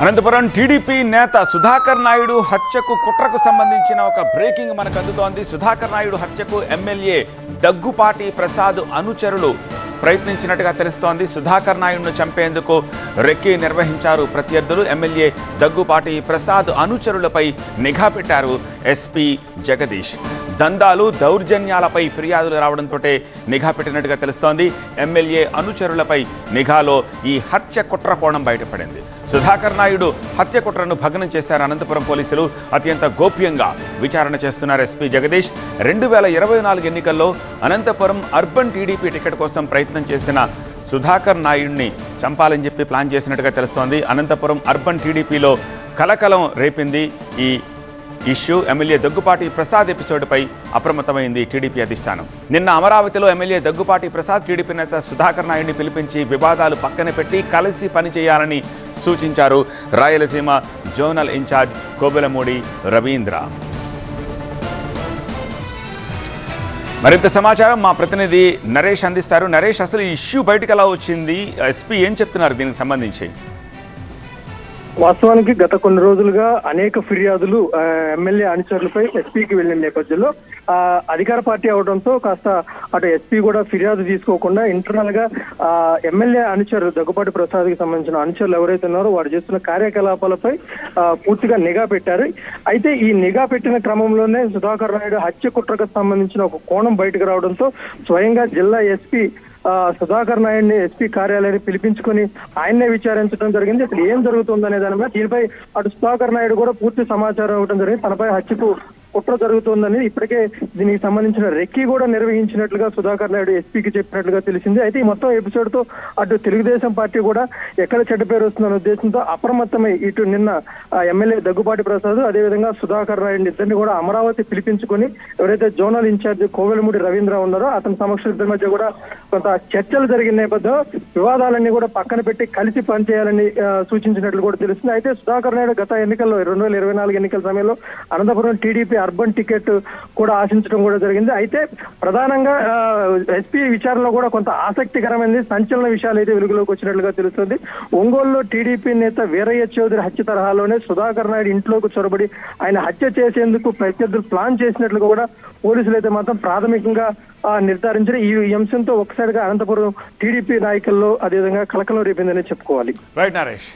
Anantapuram TDP నేత సుధాకర్ నాయుడు హత్యకు కుట్రకు సంబంధించిన ఒక బ్రేకింగ్ మనకు అందుతోంది. సుధాకర్ నాయుడు హత్యకు ఎమ్మెల్యే దగ్గుపాటి ప్రసాద్ అనుచరులు ప్రయత్నించినట్టుగా తెలుస్తోంది. సుధాకర్ నాయుడును చంపేందుకు రెక్కి నిర్వహించారు ప్రత్యర్థులు. ఎమ్మెల్యే దగ్గుపాటి ప్రసాద్ అనుచరులపై నిఘా పెట్టారు. ఎస్పీ జగదీష్. దందాలు దౌర్జన్యాలపై ఫిర్యాదులు రావడంతో నిఘా పెట్టినట్టుగా తెలుస్తోంది. ఎమ్మెల్యే అనుచరులపై నిఘాలో ఈ హత్య కుట్ర కోణం బయటపడింది. సుధాకర్ నాయుడు హత్య కుట్రను భగ్నం చేశారు అనంతపురం పోలీసులు. అత్యంత గోప్యంగా విచారణ చేస్తున్నారు ఎస్పీ జగదీష్. రెండు వేల ఇరవై నాలుగు ఎన్నికల్లో అనంతపురం అర్బన్ టీడీపీ టికెట్ కోసం ప్రయత్నం చేసిన సుధాకర్ నాయుడిని చంపాలని చెప్పి ప్లాన్ చేసినట్టుగా తెలుస్తోంది. అనంతపురం అర్బన్ టీడీపీలో కలకలం రేపింది ఈ ఇష్యూ ఎమ్మెల్యే దగ్గుపాటి ప్రసాద్ ఎపిసోడ్పై అప్రమత్తమైంది టీడీపీ అధిష్టానం. నిన్న అమరావతిలో ఎమ్మెల్యే దగ్గుపాటి ప్రసాద్ టీడీపీ నేత సుధాకర్ నాయుడిని పిలిపించి వివాదాలు పక్కన పెట్టి కలిసి పనిచేయాలని సూచించారు Rayalaseema zonal in charge Kobelamudi Ravindra. మరింత సమాచారం మా ప్రతినిధి నరేష్ అందిస్తారు. నరేష్ అసలు ఇష్యూ బయటకు ఎలా వచ్చింది? ఎస్పీ ఏం చెప్తున్నారు దీనికి సంబంధించి? వాస్తవానికి గత కొన్ని రోజులుగా అనేక ఫిర్యాదులు ఎమ్మెల్యే అనుచరులపై ఎస్పీకి వెళ్ళిన నేపథ్యంలో ఆ, అధికార పార్టీ అవడంతో కాస్త అటు ఎస్పీ కూడా ఫిర్యాదు తీసుకోకుండా ఇంటర్నల్గా ఆ, ఎమ్మెల్యే అనుచరులు దగ్గుపాటి ప్రసాద్కి సంబంధించిన అనుచరులు ఎవరైతే ఉన్నారో వారు చేస్తున్న కార్యకలాపాలపై పూర్తిగా నిఘా పెట్టారు. అయితే ఈ నిఘా పెట్టిన క్రమంలోనే సుధాకర్ నాయుడు హత్య కుట్రకు సంబంధించిన ఒక కోణం బయటకు రావడంతో స్వయంగా జిల్లా ఎస్పీ సుధాకర్ నాయుడిని ఎస్పీ కార్యాలయాన్ని పిలిపించుకొని ఆయన్నే విచారించడం జరిగింది. అసలు ఏం జరుగుతుందనే దాని మీద దీనిపై అటు సుధాకర్ నాయుడు కూడా పూర్తి సమాచారం ఇవ్వడం జరిగింది. తనపై హత్యకు కుట్ర జరుగుతోందని ఇప్పటికే దీనికి సంబంధించిన రెక్కి కూడా నిర్వహించినట్లుగా సుధాకర్ నాయుడు ఎస్పీకి చెప్పినట్లుగా తెలిసింది. అయితే ఈ మొత్తం ఎపిసోడ్తో అటు తెలుగుదేశం పార్టీ కూడా ఎక్కడ చెడ్డ పేరు వస్తుందన్న ఉద్దేశంతో అప్రమత్తమై ఇటు నిన్న ఎమ్మెల్యే దగ్గుపాటి ప్రసాద్ అదేవిధంగా సుధాకర్ నాయుడు ఇద్దరిని కూడా అమరావతి పిలిపించుకొని ఎవరైతే జోనల్ ఇన్ఛార్జ్ కోవెలమూడి రవీంద్ర ఉన్నారో అతని సమక్ష ఇద్దరి మధ్య కూడా కొంత చర్చలు జరిగిన నేపథ్యం వివాదాలన్నీ కూడా పక్కన పెట్టి కలిసి పనిచేయాలని సూచించినట్లు కూడా తెలుస్తుంది. అయితే సుధాకర్ నాయుడు గత ఎన్నికల్లో రెండు వేల ఇరవై నాలుగు ఎన్నికల సమయంలో అనంతపురం టీడీపీ అర్బన్ టికెట్ కూడా ఆశించడం కూడా జరిగింది. అయితే ప్రధానంగా ఎస్పీ విచారణలో కూడా కొంత ఆసక్తికరమైనది సంచలన విషయాలు అయితే వెలుగులోకి వచ్చినట్లుగా తెలుస్తుంది. ఒంగోలులో టీడీపీ నేత వీరయ్య చౌదరి హత్య తరహాలోనే సుధాకర్ నాయుడు ఇంట్లోకి చొరబడి ఆయన హత్య చేసేందుకు ప్రత్యర్థులు ప్లాన్ చేసినట్లుగా కూడా పోలీసులు అయితే మాత్రం ప్రాథమికంగా నిర్ధారించిన ఈ ఈ అంశంతో ఒకసారిగా అనంతపురం టీడీపీ నాయకుల్లో అదేవిధంగా కలకలం రేపిందని చెప్పుకోవాలి. రైట్ నరేష్.